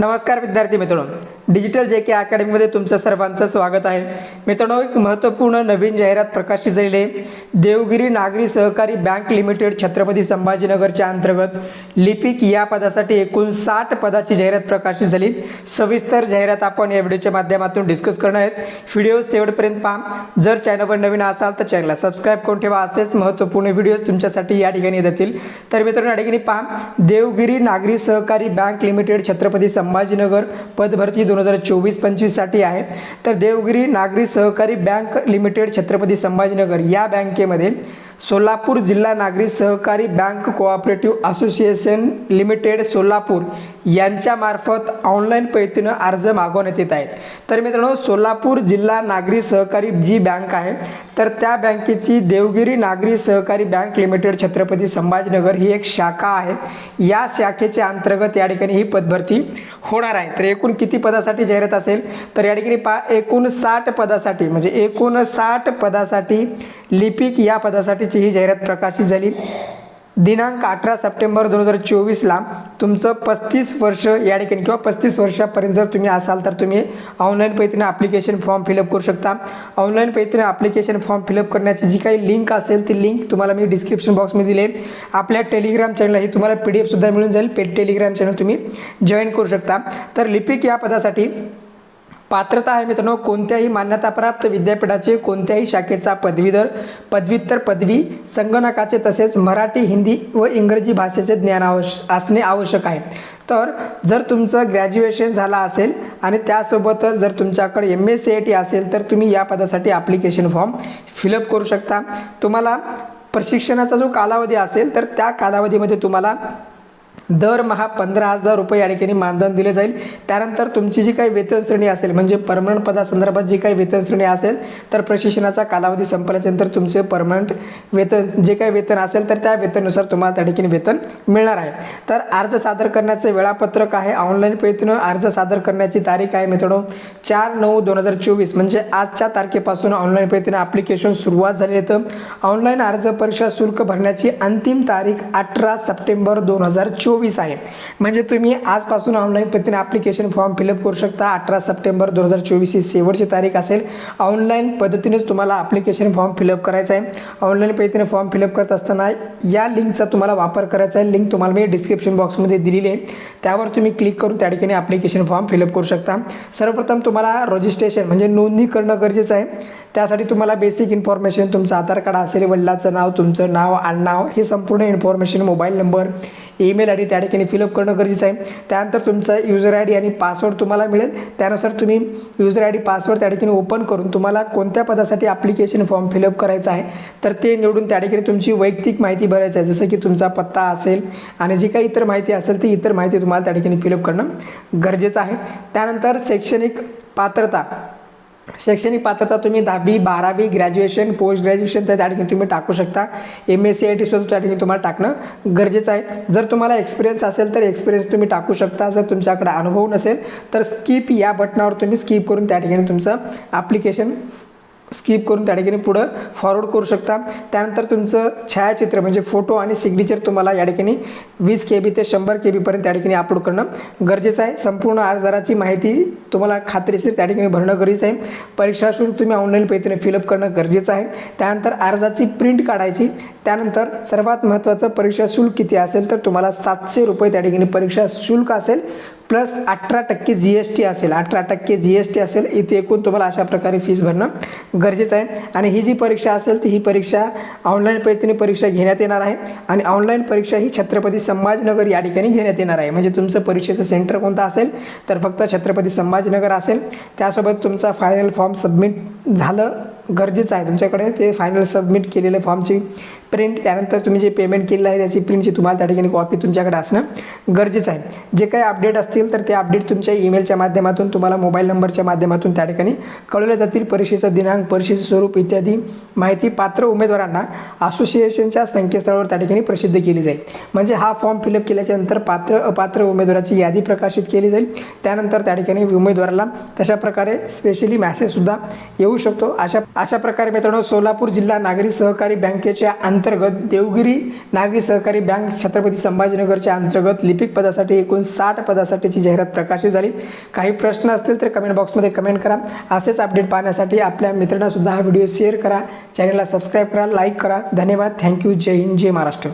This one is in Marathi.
नमस्कार विद्यार्थी मित्रांनो. डिजिटल जे के अकॅडमीमध्ये तुमचं सर्वांचं स्वागत आहे. मित्रांनो एक महत्त्वपूर्ण नवीन जाहिरात प्रकाशित झालेली आहे. देवगिरी नागरी सहकारी बँक लिमिटेड छत्रपती संभाजीनगरच्या अंतर्गत लिपिक या पदासाठी एकूण साठ पदाची जाहिरात प्रकाशित झाली. सविस्तर जाहिरात आपण या व्हिडिओच्या माध्यमातून डिस्कस करणार आहेत. व्हिडिओ शेवटपर्यंत पहा. जर चॅनलवर नवीन असाल तर चॅनलला सबस्क्राईब करून ठेवा. असेच महत्त्वपूर्ण व्हिडिओज तुमच्यासाठी या ठिकाणी जातील तर मित्रांनो या ठिकाणी पहा. देवगिरी नागरी सहकारी बँक लिमिटेड छत्रपती संभाजीनगर पदभरती दोन हजार चोवीस पंचवीससाठी आहे. तर देवगिरी नागरी सहकारी बँक लिमिटेड छत्रपती संभाजीनगर या बँकेमध्ये सोलापूर जिल्हा नागरी सहकारी bank cooperative association limited Solapur यांच्यामार्फत ऑनलाईन पद्धतीनं अर्ज मागवण्यात येत आहेत. तर मित्रांनो सोलापूर जिल्हा नागरी सहकारी जी बँक आहे तर त्या बँकेची देवगिरी नागरी सहकारी बँक लिमिटेड छत्रपती संभाजीनगर ही एक शाखा आहे. या शाखेच्या अंतर्गत या ठिकाणी ही पदभरती होणार आहे. तर एकूण किती पदासाठी जाहिरात असेल? तर या ठिकाणी पा एकूण साठ पदासाठी म्हणजे एकूण साठ पदासाठी लिपिक या पदासाठी पदासाठीची ही जाहिरात प्रकाशित झाली. दिनांक अठरा सप्टेंबर दोन हजार चोवीसला तुमचं पस्तीस वर्ष या ठिकाणी किंवा पस्तीस वर्षापर्यंत जर तुम्ही असाल तर तुम्ही ऑनलाईन पद्धतीने ॲप्लिकेशन फॉर्म फिलअप करू शकता. ऑनलाईन पद्धतीने ॲप्लिकेशन फॉर्म फिलअप करण्याची जी काही लिंक असेल ती लिंक तुम्हाला मी डिस्क्रिप्शन बॉक्समध्ये दिली आपल्या टेलिग्राम चॅनलला ही तुम्हाला पी डी एफसुद्धा मिळून जाईल. पे टेलिग्राम चॅनल तुम्ही जॉईन करू शकता. तर लिपिक या पदासाठी पात्रता आहे मित्रांनो कोणत्याही मान्यताप्राप्त विद्यापीठाचे कोणत्याही शाखेचा पदवीधर पदव्युत्तर पदवी संगणकाचे तसेच मराठी हिंदी व इंग्रजी भाषेचे ज्ञान आवश असणे आवश्यक आहे. तर जर तुमचं ग्रॅज्युएशन झालं असेल आणि त्यासोबतच जर तुमच्याकडे M S C I T असेल तर तुम्ही या पदासाठी ॲप्लिकेशन फॉर्म फिलअप करू शकता. तुम्हाला प्रशिक्षणाचा जो कालावधी असेल तर त्या कालावधीमध्ये तुम्हाला दरमहा पंधरा हजार रुपये या ठिकाणी मानधन दिले जाईल. त्यानंतर तुमची जी काही वेतन श्रेणी असेल म्हणजे परमनंट पदासंदर्भात जी काही वेतन श्रेणी असेल तर प्रशिक्षणाचा कालावधी संपल्याच्यानंतर तुमचे परमनंट वेतन जे काही वेतन असेल तर त्या वेतनानुसार तुम्हाला त्या ठिकाणी वेतन मिळणार आहे. तर अर्ज सादर करण्याचं वेळापत्रक आहे. ऑनलाईन पद्धतीनं अर्ज सादर करण्याची तारीख आहे मित्रांनो चार नऊ दोन हजार चोवीस म्हणजे आजच्या तारखेपासून ऑनलाईन पद्धतीनं ॲप्लिकेशन सुरुवात झाली येतं ऑनलाईन अर्ज परीक्षा शुल्क भरण्याची अंतिम तारीख अठरा सप्टेंबर दोन हजार चोवीस. चोवीस आहे. म्हणजे तुम्ही आजपासून ऑनलाईन पद्धतीने ॲप्लिकेशन फॉर्म फिलअप करू शकता. अठरा सप्टेंबर दोन हजार चोवीस ही शेवटची तारीख असेल. ऑनलाईन पद्धतीनेच तुम्हाला ॲप्लिकेशन फॉर्म फिलअप करायचा आहे. ऑनलाईन पद्धतीने फॉर्म फिलअप करत असताना या लिंकचा तुम्हाला वापर करायचा आहे. लिंक तुम्हाला मी डिस्क्रिप्शन बॉक्समध्ये दिलेली आहे. त्यावर तुम्ही क्लिक करून त्या ठिकाणी ॲप्लिकेशन फॉर्म फिलअप करू शकता. सर्वप्रथम तुम्हाला रजिस्ट्रेशन म्हणजे नोंदणी करणं गरजेचं आहे. त्यासाठी तुम्हाला बेसिक इन्फॉर्मेशन तुमचं आधार कार्ड असेल वडिलाचं नाव तुमचं नाव आडनाव हे संपूर्ण information mobile number email I D त्या ठिकाणी फिलअप करणं गरजेचं आहे. त्यानंतर तुमचं युजर आय डी आणि पासवर्ड तुम्हाला मिळेल. त्यानुसार तुम्ही युजर आय डी पासवर्ड त्या ठिकाणी ओपन करून तुम्हाला कोणत्या पदासाठी ॲप्लिकेशन फॉर्म फिलअप करायचं आहे तर ते निवडून त्या ठिकाणी तुमची वैयक्तिक माहिती भरायचं आहे. जसं की तुमचा पत्ता असेल आणि जी काही इतर माहिती असेल ती इतर माहिती तुम्हाला त्या ठिकाणी फिलअप करणं गरजेचं आहे. त्यानंतर शैक्षणिक पात्रता. शैक्षणिक पात्रता तुम्ही दहावी बारावी ग्रॅज्युएशन पोस्ट ग्रॅज्युएशन तर त्या ठिकाणी तुम्ही टाकू शकता. M S C I T सुद्धा त्या ठिकाणी तुम्हाला टाकणं गरजेचं आहे. जर तुम्हाला एक्सपिरियन्स असेल तर एक्सपिरियन्स तुम्ही टाकू शकता. जर तुमच्याकडे अनुभव नसेल तर स्किप या बटनावर तुम्ही स्किप करून त्या ठिकाणी तुमचं ॲप्लिकेशन स्किप करून त्या ठिकाणी पुढं फॉरवर्ड करू शकता. त्यानंतर तुमचं छायाचित्र म्हणजे फोटो आणि सिग्नेचर तुम्हाला या ठिकाणी वीस के बी ते शंभर के बीपर्यंत त्या ठिकाणी अपलोड करणं गरजेचं आहे. संपूर्ण अर्जदाराची माहिती तुम्हाला खात्रीशीर त्या ठिकाणी भरणं गरजेचं आहे. परीक्षा शुल्क तुम्ही ऑनलाईन पद्धतीने फिलअप करणं गरजेचं आहे. त्यानंतर अर्जाची प्रिंट काढायची. त्यानंतर सर्वात महत्त्वाचं परीक्षा शुल्क किती असेल तर तुम्हाला सातशे रुपये त्या ठिकाणी परीक्षा शुल्क असेल. प्लस अठरा टक्के जी एस टी असेल अठरा टक्के जी एस टी असेल इथे एकूण तुम्हाला अशा प्रकारे फीस भरणं गरजेचं आहे. आणि ही जी परीक्षा असेल ती ही परीक्षा ऑनलाईन पद्धतीने परीक्षा घेण्यात येणार आहे. आणि ऑनलाईन परीक्षा ही छत्रपती संभाजीनगर या ठिकाणी घेण्यात येणार आहे. म्हणजे तुमचं परीक्षेचं सेंटर कोणतं असेल तर फक्त छत्रपती संभाजीनगर असेल. त्यासोबत तुमचा फायनल फॉर्म सबमिट झालं गरजेचं आहे. तुमच्याकडे ते फायनल सबमिट केलेल्या फॉर्मची प्रिंट त्यानंतर तुम्ही जे पेमेंट केलेलं आहे त्याची प्रिंटची तुम्हाला त्या ठिकाणी कॉपी तुमच्याकडे असणं गरजेचं आहे. जे काही अपडेट असतील तर ते अपडेट तुमच्या ईमेलच्या माध्यमातून तुम्हाला मोबाईल नंबरच्या माध्यमातून त्या ठिकाणी कळवले जातील. परीक्षेचा दिनांक परीक्षेचे स्वरूप इत्यादी माहिती पात्र उमेदवारांना असोसिएशनच्या संकेतस्थळावर त्या ठिकाणी प्रसिद्ध केली जाईल. म्हणजे हा फॉर्म फिलअप केल्याच्यानंतर पात्र अपात्र उमेदवाराची यादी प्रकाशित केली जाईल. त्यानंतर त्या ठिकाणी उमेदवाराला तशा प्रकारे स्पेशली मॅसेजसुद्धा येऊ शकतो. अशा अशा प्रकारे मित्रांनो सोलापूर जिल्हा नागरी सहकारी बँकेच्या अंतर्गत देवगिरी नागरी सहकारी बँक छत्रपती संभाजीनगरच्या अंतर्गत लिपिक पदासाठी एकूण साठ पदासाठीची जाहिरात प्रकाशित झाली. काही प्रश्न असतील तर कमेंट बॉक्समध्ये कमेंट करा. असेच अपडेट पाहण्यासाठी आपल्या मित्रांनासुद्धा हा व्हिडिओ शेअर करा. चॅनलला सबस्क्राईब करा लाईक करा. धन्यवाद. थँक्यू जय हिंद जय महाराष्ट्र.